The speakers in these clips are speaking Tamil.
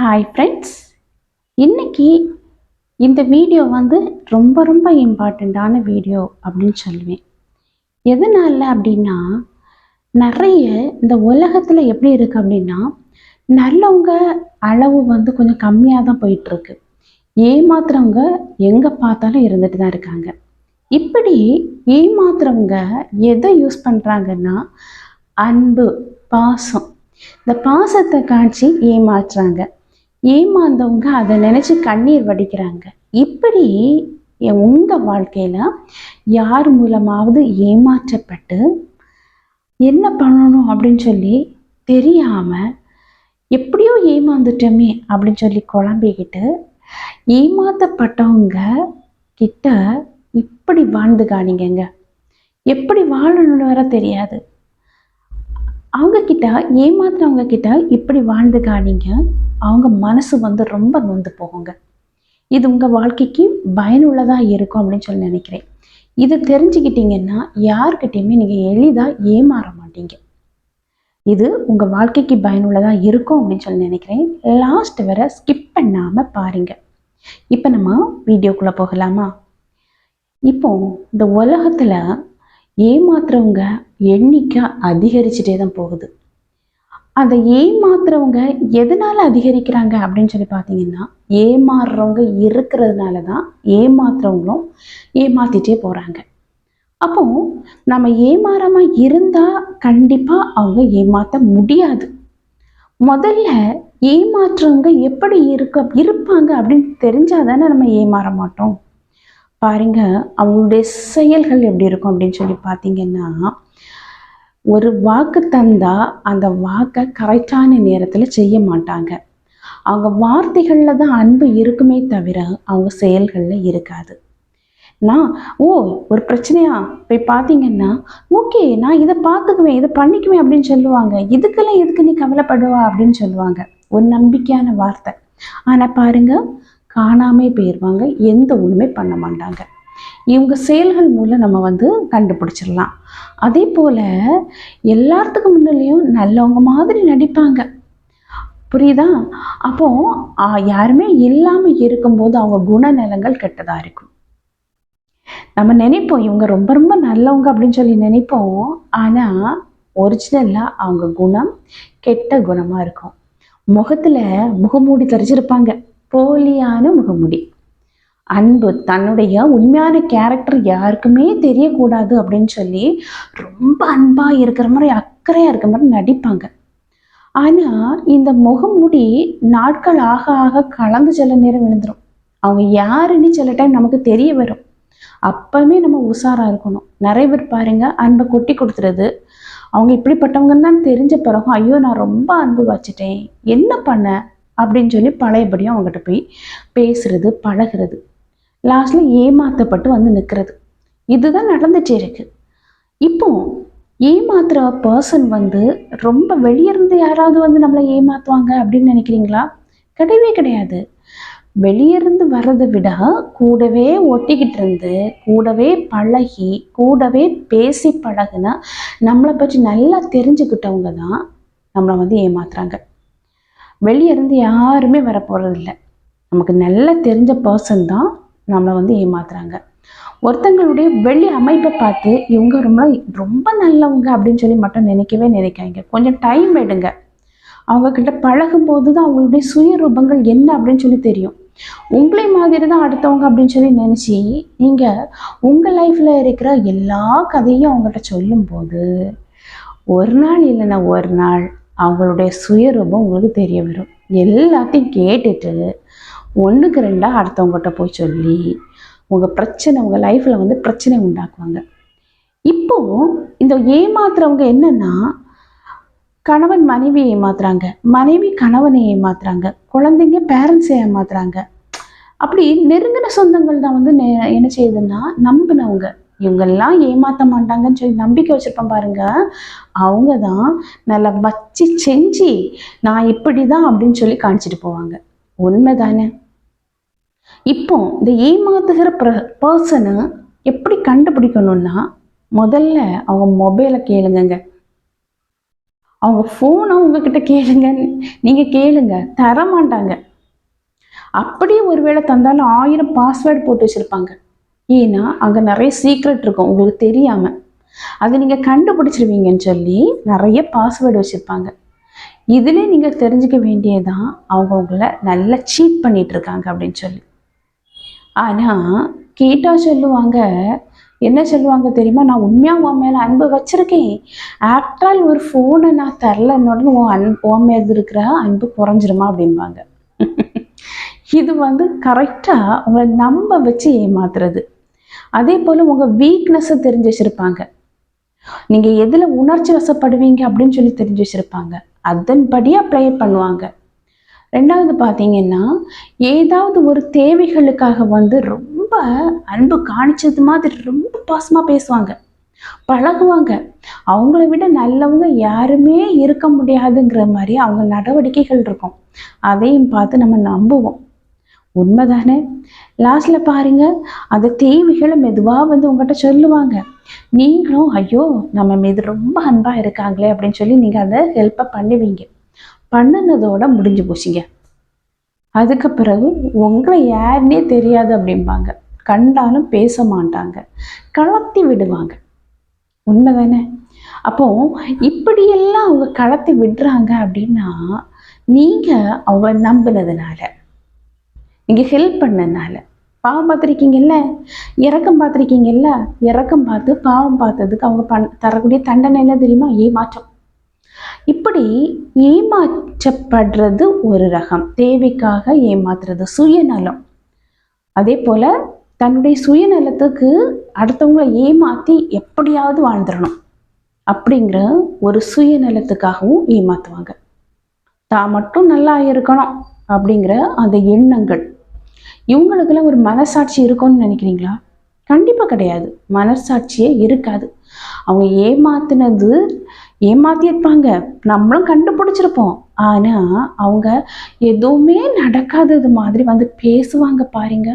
ஹாய் ஃப்ரெண்ட்ஸ் இன்னைக்கு இந்த வீடியோ வந்து ரொம்ப ரொம்ப இம்பார்ட்டண்ட்டான வீடியோ அப்படின்னு சொல்லுவேன். எதனால அப்படின்னா நிறைய இந்த உலகத்தில் எப்படி இருக்குது அப்படின்னா நல்லவங்க அளவு வந்து கொஞ்சம் கம்மியாக தான் போயிட்டுருக்கு. ஏமாத்துறவங்க எங்கே பார்த்தாலும் இருந்துட்டு தான் இருக்காங்க. இப்படி ஏமாத்துறவங்க எதை யூஸ் பண்ணுறாங்கன்னா அன்பு பாசம். இந்த பாசத்தை காட்சி ஏமாற்றுறாங்க ஏமாந்தவங்க அதை நினச்சி கண்ணீர் வடிக்கிறாங்க. இப்படி உங்கள் வாழ்க்கையில் யார் மூலமாவது ஏமாற்றப்பட்டு என்ன பண்ணணும் அப்படின்னு சொல்லி தெரியாமல் எப்படியோ ஏமாந்துட்டோமே அப்படின்னு சொல்லி குழம்பிக்கிட்டு ஏமாற்றப்பட்டவங்க கிட்ட இப்படி வாழ்ந்து காணிங்கங்க. எப்படி வாழணும்னு வர தெரியாது. அவங்க கிட்ட ஏமாத்துறவங்க கிட்ட இப்படி வாழ்ந்து காணிங்க. அவங்க மனசு வந்து ரொம்ப நொந்து போகுங்க. இது உங்கள் வாழ்க்கைக்கு பயனுள்ளதாக இருக்கும் அப்படின்னு சொல்லி நினைக்கிறேன். இது தெரிஞ்சுக்கிட்டீங்கன்னா யார்கிட்டையுமே நீங்கள் எளிதாக ஏமாற மாட்டீங்க. இது உங்கள் வாழ்க்கைக்கு பயனுள்ளதாக இருக்கும் அப்படின்னு சொல்லி நினைக்கிறேன். லாஸ்ட் வரை ஸ்கிப் பண்ணாமல் பாருங்க. இப்போ நம்ம வீடியோக்குள்ளே போகலாமா? இப்போ இந்த உலகத்தில் ஏமாத்துறவங்க எண்ணிக்கை அதிகரிச்சுட்டே தான் போகுது. அந்த ஏமாத்துறவங்க எதனால் அதிகரிக்கிறாங்க அப்படின்னு சொல்லி பார்த்தீங்கன்னா ஏமாறுறவங்க இருக்கிறதுனால தான் ஏமாத்துறவங்களும் ஏமாத்திட்டே போகிறாங்க அப்போ நம்ம ஏமாறாமல் இருந்தால் கண்டிப்பாக அவங்க ஏமாற்ற முடியாது. முதல்ல ஏமாற்றுறவங்க எப்படி இருக்க இருப்பாங்க அப்படின்னு தெரிஞ்சால் தானே நம்ம ஏமாற மாட்டோம். பாருங்க அவங்களுடைய செயல்கள் எப்படி இருக்கும் அப்படின்னு சொல்லி பார்த்தீங்கன்னா ஒரு வாக்கு தந்தா அந்த வாக்கை கரெக்டான நேரத்தில் செய்ய மாட்டாங்க. அவங்க வார்த்தைகளில் தான் அன்பு இருக்குமே தவிர அவங்க செயல்களில் இருக்காது. நான் ஓ ஒரு பிரச்சனையா? போய் பார்த்தீங்கன்னா ஓகே நான் இதை பார்த்துக்குவேன் இதை பண்ணிக்குவேன் அப்படின்னு சொல்லுவாங்க. இதுக்கெல்லாம் எதுக்கு நீ கவலைப்படுவா? அப்படின்னு சொல்லுவாங்க. ஒரு நம்பிக்கையான வார்த்தை. ஆனால் பாருங்க காணாமே போயிடுவாங்க எந்த ஒன்றுமே பண்ண மாட்டாங்க. இவங்க செயல்கள் மூலம் நம்ம வந்து கண்டுபிடிச்சிடலாம். அதே போல் எல்லாத்துக்கும் முன்னாலேயும் நல்லவங்க மாதிரி நடிப்பாங்க. புரியுதா? அப்போ யாருமே இல்லாமல் இருக்கும்போது அவங்க குணநலங்கள் கெட்டதாக இருக்கும். நம்ம நினைப்போம் இவங்க ரொம்ப ரொம்ப நல்லவங்க அப்படின்னு சொல்லி நினைப்போம். ஆனால் ஒரிஜினலாக அவங்க குணம் கெட்ட குணமாக இருக்கும். முகத்தில் முகமூடி தெரிஞ்சிருப்பாங்க போலியான முகமூடி. அன்பு தன்னுடைய உண்மையான கேரக்டர் யாருக்குமே தெரியக்கூடாது அப்படின்னு சொல்லி ரொம்ப அன்பாக இருக்கிற மாதிரி அக்கறையாக இருக்கிற மாதிரி நடிப்பாங்க. ஆனால் இந்த முகமுடி நாட்கள் ஆக ஆக கலந்து சில நேரம் விழுந்துடும் அவங்க யாருன்னு சில டைம் நமக்கு தெரிய வரும். அப்பவுமே நம்ம உஷாராக இருக்கணும். நிறைய பேர் பாருங்க அன்பை கொட்டி கொடுத்துறது. அவங்க இப்படிப்பட்டவங்கன்னு தான் தெரிஞ்ச பிறகும் ஐயோ நான் ரொம்ப அன்பு வச்சுட்டேன். என்ன பண்ண? அப்படின்னு சொல்லி பழையபடியும் அவங்ககிட்ட போய் பேசுறது பழகிறது. லாஸ்ட்ல ஏமாத்தப்பட்டு வந்து நிற்கிறது இதுதான் நடந்துட்டே இருக்கு. இப்போ ஏமாத்துற பர்சன் வந்து ரொம்ப வெளியிருந்து யாராவது வந்து நம்மளை ஏமாத்துவாங்க அப்படின்னு நினைக்கிறீங்களா? கிடையவே கிடையாது. வெளியிருந்து வர்றதை விட கூடவே ஒட்டிக்கிட்டு இருந்து கூடவே பழகி கூடவே பேசி பழகுனா நம்மளை பற்றி நல்லா தெரிஞ்சுக்கிட்டவங்க தான் நம்மளை வந்து ஏமாத்துறாங்க. வெளியே இருந்து யாருமே வர போகிறதில்ல நமக்கு நல்லா தெரிஞ்ச பர்சன் தான் நம்மளை வந்து ஏமாத்துறாங்க. ஒருத்தங்களுடைய வெளி அமைப்பை பார்த்து இவங்க ரொம்ப ரொம்ப நல்லவங்க அப்படின்னு சொல்லி மட்டும் நினைக்கவே நினைக்காங்க கொஞ்சம் டைம் எடுங்க. அவங்க கிட்ட பழகும்போது தான் அவங்களுடைய சுயரூபங்கள் என்ன அப்படின்னு சொல்லி தெரியும். உங்களை மாதிரி தான் அடுத்தவங்க அப்படின்னு சொல்லி நினச்சி நீங்கள் உங்கள் லைஃப்பில் இருக்கிற எல்லா கதையும் அவங்ககிட்ட சொல்லும்போது ஒரு நாள் இல்லைன்னா ஒரு நாள் அவங்களுடைய சுயரூபம் உங்களுக்கு தெரிய வரும். எல்லாத்தையும் கேட்டுட்டு ஒன்றுக்கு ரெண்டாக அடுத்தவங்ககிட்ட போய் சொல்லி உங்கள் பிரச்சனை உங்கள் லைஃப்பில் வந்து பிரச்சனை உண்டாக்குவாங்க. இப்போது இந்த ஏமாத்துறவங்க என்னென்னா கணவன் மனைவி ஏமாத்துறாங்க. மனைவி கணவனை ஏமாத்துறாங்க. குழந்தைங்க பேரண்ட்ஸை ஏமாத்துறாங்க. அப்படி நெருங்கின சொந்தங்கள் தான் வந்து என்ன செய்யுதுன்னா நம்பினவங்க. இவங்கெல்லாம் ஏமாற்ற மாட்டாங்கன்னு சொல்லி நம்பிக்கை வச்சுருப்பேன் பாருங்க. அவங்க தான் நல்லா வச்சு செஞ்சு நான் இப்படி தான் அப்படின்னு சொல்லி காமிச்சிட்டு போவாங்க. உண்மை தானே இப்போ இந்த ஏமாத்துகிற பர்சனை எப்படி கண்டுபிடிக்கணும்னா முதல்ல அவங்க மொபைலை கேளுங்கங்க. அவங்க ஃபோனை உங்ககிட்ட கேளுங்க நீங்கள் கேளுங்க. தர மாட்டாங்க அப்படியே ஒருவேளை தந்தாலும் ஆயிரம் பாஸ்வேர்டு போட்டு வச்சுருப்பாங்க. ஏன்னா அங்கே நிறைய சீக்ரெட் இருக்கும். உங்களுக்கு தெரியாமல் அதை நீங்கள் கண்டுபிடிச்சிருவீங்கன்னு சொல்லி நிறைய பாஸ்வேர்டு வச்சுருப்பாங்க. இதிலே நீங்கள் தெரிஞ்சுக்க வேண்டியதான் அவங்க உங்களை நல்லா சீட் பண்ணிட்டு இருக்காங்க அப்படின்னு சொல்லி. ஆனால் கேட்டால் சொல்லுவாங்க. என்ன சொல்லுவாங்க தெரியுமா? நான் உண்மையாக உன் மேலே அன்பு வச்சுருக்கேன். ஆஃப்டர் ஒரு ஃபோனை நான் தரலன்னு உன் அன்பு உன் மேலே இருக்கிற அன்பு குறைஞ்சிருமா அப்படிம்பாங்க. இது வந்து கரெக்டாக உங்களை நம்ப வச்சு ஏமாத்துறது. அதே போல் உங்கள் வீக்னஸை தெரிஞ்சு வச்சுருப்பாங்க. நீங்கள் எதில் உணர்ச்சி வசப்படுவீங்க அப்படின்னு சொல்லி தெரிஞ்சு வச்சுருப்பாங்க. அதன்படியாக ப்ளே பண்ணுவாங்க. ரெண்டாவது பார்த்தீங்கன்னா ஏதாவது ஒரு தேவைகளுக்காக வந்து ரொம்ப அன்பு காணிச்சது மாதிரி ரொம்ப பாசமாக பேசுவாங்க. பழகுவாங்க. அவங்கள விட நல்லவங்க யாருமே இருக்க முடியாதுங்கிற மாதிரி அவங்க நடவடிக்கைகள் இருக்கும். அதையும் பார்த்து நம்ம நம்புவோம். உண்மைதானே? லாஸ்ட்ல பாருங்க அந்த தேவைகளை மெதுவாக வந்து உங்கள்கிட்ட சொல்லுவாங்க. நீங்களும் ஐயோ நம்ம மீது ரொம்ப அன்பாக இருக்காங்களே அப்படின்னு சொல்லி நீங்கள் அதை ஹெல்ப்பை பண்ணுவீங்க. பண்ணுனதோட முடிஞ்சு போச்சுங்க. அதுக்கு பிறகு உங்களை யாருன்னே தெரியாது அப்படிம்பாங்க. கண்டாலும் பேச மாட்டாங்க. கலத்தி விடுவாங்க. உண்மைதானே? அப்போ இப்படியெல்லாம் அவங்க கலத்தி விடுறாங்க அப்படின்னா நீங்கள் அவங்க நம்பினதுனால நீங்கள் ஹெல்ப் பண்ணதுனால பாவம் பார்த்துருக்கீங்கல்ல? இறக்கம் பார்த்துருக்கீங்கல்ல? இறக்கம் பார்த்து பாவம் பார்த்ததுக்கு அவங்க பண் தரக்கூடிய தண்டனை என்ன தெரியுமா? ஏமாற்றம். இப்படி ஏமாற்றப்படுறது ஒரு ரகம். தேவைக்காக ஏமாத்துறது சுயநலம். அதே போல் தன்னுடைய சுயநலத்துக்கு அடுத்தவங்களை ஏமாற்றி எப்படியாவது வாழ்ந்துடணும். அப்படிங்கிற ஒரு சுயநலத்துக்காகவும் ஏமாற்றுவாங்க தான் மட்டும் நல்லா இருக்கணும் அப்படிங்கிற அந்த எண்ணங்கள். இவங்களுக்கெல்லாம் ஒரு மனசாட்சி இருக்கும்னு நினைக்கிறீங்களா? கண்டிப்பாக கிடையாது. மனசாட்சியே இருக்காது. அவங்க ஏமாத்தினது ஏமாத்தியிருப்பாங்க. நம்மளும் கண்டுபிடிச்சிருப்போம். ஆனால் அவங்க எதுவுமே நடக்காதது மாதிரி வந்து பேசுவாங்க பாருங்க.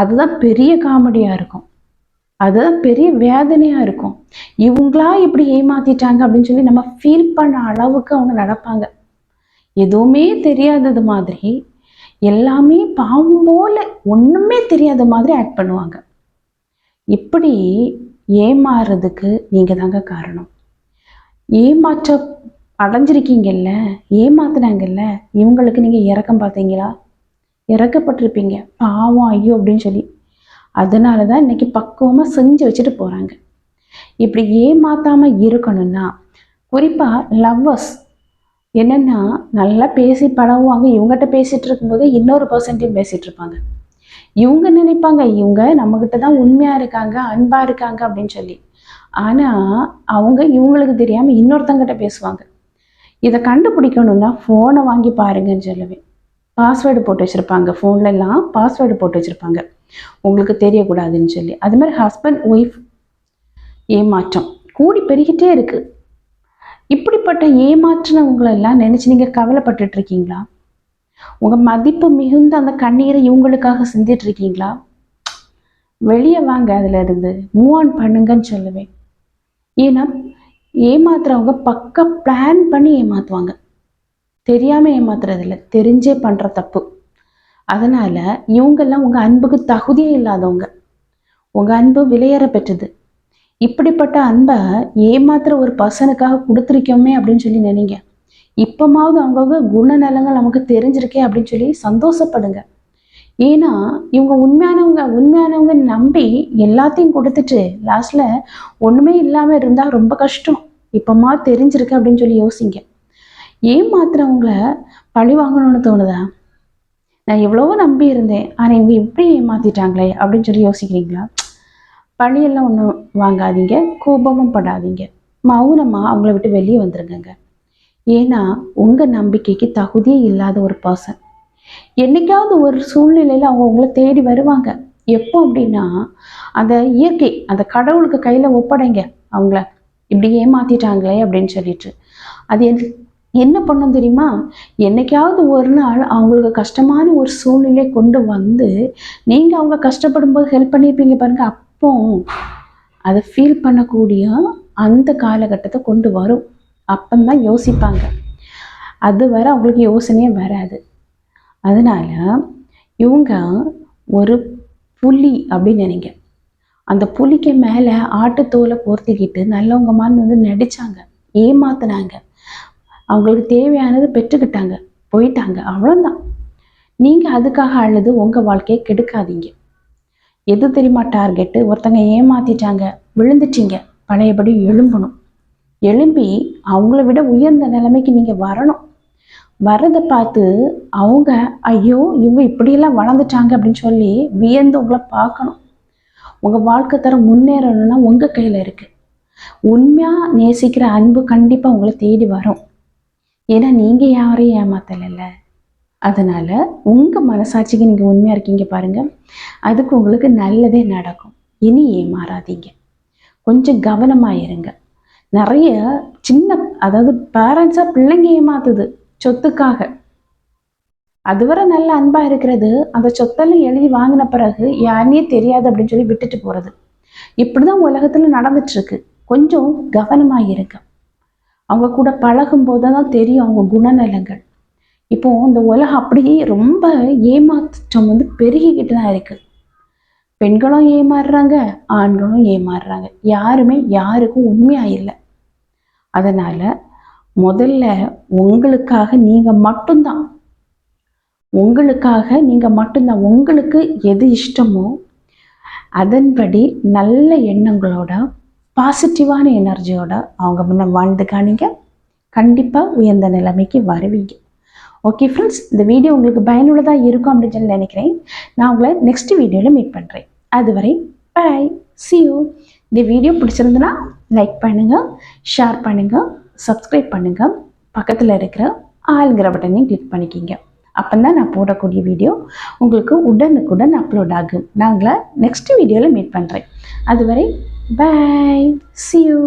அதுதான் பெரிய காமெடியாக இருக்கும். அதுதான் பெரிய வேதனையாக இருக்கும். இவங்களா இப்படி ஏமாத்திட்டாங்க அப்படின்னு சொல்லி நம்ம ஃபீல் பண்ண அளவுக்கு அவங்க நடப்பாங்க. எதுவுமே தெரியாதது மாதிரி எல்லாமே பாவம் போல ஒன்றுமே தெரியாத மாதிரி ஆக்ட் பண்ணுவாங்க. இப்படி ஏமாறுறதுக்கு நீங்கள் தாங்க காரணம். ஏமாற்ற அடைஞ்சிருக்கீங்கல்ல? ஏமாத்துனாங்கல்ல? இவங்களுக்கு நீங்கள் இறக்கம் பார்த்தீங்களா? இறக்கப்பட்டிருப்பீங்க பாவம் ஐயோ அப்படின்னு சொல்லி. அதனால தான் இன்னைக்கு பக்குவமாக செஞ்சு வச்சுட்டு போகிறாங்க இப்படி ஏமாத்தாமல் இருக்கணும்னா குறிப்பாக லவ்வர்ஸ் என்னென்னா நல்லா பேசி பழகுவாங்க. இவங்ககிட்ட பேசிகிட்டு இருக்கும்போது இன்னொரு பர்சன்ட்டையும் பேசிகிட்டு இருப்பாங்க. இவங்க நினைப்பாங்க இவங்க நம்மக்கிட்ட தான் உண்மையாக இருக்காங்க அன்பாக இருக்காங்க அப்படின்னு சொல்லி. ஆனால் அவங்க இவங்களுக்கு தெரியாமல் இன்னொருத்தங்கிட்ட பேசுவாங்க. இதை கண்டுபிடிக்கணும்னா ஃபோனை வாங்கி பாருங்கன்னு சொல்லுவேன் பாஸ்வேர்டு போட்டு வச்சுருப்பாங்க. ஃபோன்லலாம் பாஸ்வேர்டு போட்டு வச்சுருப்பாங்க. உங்களுக்கு தெரியக்கூடாதுன்னு சொல்லி. அது மாதிரி ஹஸ்பண்ட் ஒய்ஃப் ஏமாற்றம். கூடி பெருகிட்டே இருக்குது இப்படிப்பட்ட ஏமாற்றினவங்களெல்லாம் நினச்சி நீங்கள் கவலைப்பட்டுட்டு இருக்கீங்களா? உங்கள் மதிப்பு மிகுந்த அந்த கண்ணீரை இவங்களுக்காக சிந்திட்டு இருக்கீங்களா? வெளியே வாங்க அதில் இருந்து. மூவ் ஆன் பண்ணுங்கன்னு சொல்லுவேன் ஏன்னா ஏமாத்துறவங்க பக்க பிளான் பண்ணி ஏமாத்துவாங்க. தெரியாமல் ஏமாத்துறதில்ல. தெரிஞ்சே பண்ணுற தப்பு. அதனால் இவங்கெல்லாம் உங்கள் அன்புக்கு தகுதியே இல்லாதவங்க. உங்கள் அன்பு விலையேற பெற்றது. இப்படிப்பட்ட அன்பை ஏமாத்துற ஒரு பர்சனுக்காக கொடுத்துருக்கோமே அப்படின்னு சொல்லி நினைங்க. இப்போமாவது அவங்கவுங்க குணநலங்கள் நமக்கு தெரிஞ்சிருக்கே அப்படின்னு சொல்லி சந்தோஷப்படுங்க. ஏன்னா இவங்க உண்மையானவங்க உண்மையானவங்க நம்பி எல்லாத்தையும் கொடுத்துட்டு லாஸ்ட்ல ஒண்ணுமே இல்லாம இருந்தா ரொம்ப கஷ்டம். இப்பமா தெரிஞ்சிருக்கு அப்படின்னு சொல்லி யோசிங்க. ஏமாத்துறவங்கள பழி வாங்கணும்னு தோணுதா? நான் எவ்வளவோ நம்பி இருந்தேன். ஆனால் இவங்க இப்படி ஏமாத்திட்டாங்களே அப்படின்னு சொல்லி யோசிக்கிறீங்களா? பழியெல்லாம் ஒன்றும் வாங்காதீங்க. கோபமும் படாதீங்க. மௌனமாக அவங்கள விட்டு வெளியே வந்துருங்கங்க. ஏன்னா உங்கள் நம்பிக்கைக்கு தகுதியே இல்லாத ஒரு பர்சன் என்னைக்காவது ஒரு சூழ்நிலையில் அவங்க உங்களை தேடி வருவாங்க. எப்போ அப்படின்னா அந்த இயற்கை அந்த கடவுளுக்கு கையில் ஒப்படைங்க. அவங்கள இப்படி ஏமாத்திட்டாங்களே அப்படின்னு சொல்லிட்டு. அது என்ன பண்ணும் தெரியுமா? என்னைக்காவது ஒரு நாள் அவங்களுக்கு கஷ்டமான ஒரு சூழ்நிலை கொண்டு வந்து நீங்கள் அவங்க கஷ்டப்படும் போது ஹெல்ப் பண்ணியிருப்பீங்க பாருங்க. அப்போ அதை ஃபீல் பண்ணக்கூடிய அந்த காலகட்டத்தை கொண்டு வரும். அப்பந்தான் யோசிப்பாங்க. அது வரை அவங்களுக்கு யோசனையே வராது. அதனால இவங்க ஒரு புலி அப்படின்னு நினைங்க. அந்த புலிக்கு மேலே ஆட்டுத்தோலை போர்த்திக்கிட்டு நல்லவங்க மாதிரி வந்து நடிச்சாங்க ஏமாத்தினாங்க. அவங்களுக்கு தேவையானது பெற்றுக்கிட்டாங்க போயிட்டாங்க. அவ்வளோதான் நீங்கள் அதுக்காக அழுது உங்கள் வாழ்க்கையை கெடுக்காதீங்க. எது தெரியுமா டார்கெட்டு? ஒருத்தங்க ஏமாத்திட்டாங்க விழுந்துட்டீங்க. பழையபடி எழும்பணும். எழும்பி அவங்கள விட உயர்ந்த நிலைமைக்கு நீங்கள் வரணும். வரதை பார்த்து அவங்க ஐயோ இவங்க இப்படியெல்லாம் வளர்ந்துட்டாங்க அப்படின்னு சொல்லி வியந்து உங்களை பார்க்கணும். உங்கள் வாழ்க்கை தரம் முன்னேறணும்னா உங்கள் கையில் இருக்குது உண்மையாக நேசிக்கிற அன்பு கண்டிப்பாக உங்களை தேடி வரும். ஏன்னா நீங்கள் யாரையும் ஏமாத்தலைல்ல அதனால் உங்கள் மனசாட்சிக்கு நீங்கள் உண்மையாக இருக்கீங்க பாருங்கள் அதுக்கு உங்களுக்கு நல்லதே நடக்கும். இனி ஏமாறாதீங்க. கொஞ்சம் கவனமாக இருங்க. நிறைய சின்ன அதாவது பேரண்ட்ஸாக பிள்ளைங்க ஏமாத்துது சொத்துக்காக. அதுவரை நல்ல அன்பாக இருக்கிறது. அந்த சொத்தெல்லாம் எழுதி வாங்கின பிறகு யாருனே தெரியாது அப்படின்னு சொல்லி விட்டுட்டு போகிறது இப்படி தான் உலகத்தில் நடந்துட்டுருக்கு. கொஞ்சம் கவனமாக இருங்க அவங்க கூட பழகும் தான் தெரியும் அவங்க குணநலங்கள். இப்போ இந்த உலகம் அப்படியே ரொம்ப ஏமாற்றம் வந்து பெருகிக்கிட்டு தான் இருக்கு. பெண்களும் ஏமாறுறாங்க ஆண்களும் ஏமாறுறாங்க. யாருமே யாருக்கும் உண்மையாக இல்லை. அதனால் முதல்ல உங்களுக்காக நீங்கள் மட்டும்தான் உங்களுக்காக நீங்கள் மட்டும்தான் உங்களுக்கு எது இஷ்டமோ அதன்படி நல்ல எண்ணங்களோட பாசிட்டிவான எனர்ஜியோட அவங்க முன்ன வாழ்ந்து காணிங்க. கண்டிப்பாக உயர்ந்த நிலைமைக்கு வருவீங்க. ஓகே ஃப்ரெண்ட்ஸ் இந்த வீடியோ உங்களுக்கு பயனுள்ளதாக இருக்கும் அப்படின்னு சொல்லி நினைக்கிறேன். நான் உங்களை நெக்ஸ்ட் வீடியோவில் மீட் பண்ணுறேன் அதுவரை பாய் சியூ இந்த வீடியோ பிடிச்சிருந்துன்னா லைக் பண்ணுங்கள் ஷேர் பண்ணுங்கள் சப்ஸ்கிரைப் பண்ணுங்கள் பக்கத்தில் இருக்கிற ஆளுங்கிற பட்டனையும் கிளிக் பண்ணிக்கிங்க. அப்போ தான் நான் போடக்கூடிய வீடியோ உங்களுக்கு உடனுக்குடன் அப்லோட் ஆகும். நான் நெக்ஸ்ட் வீடியோவில் மீட் பண்ணுறேன் அதுவரை பாய் சியூ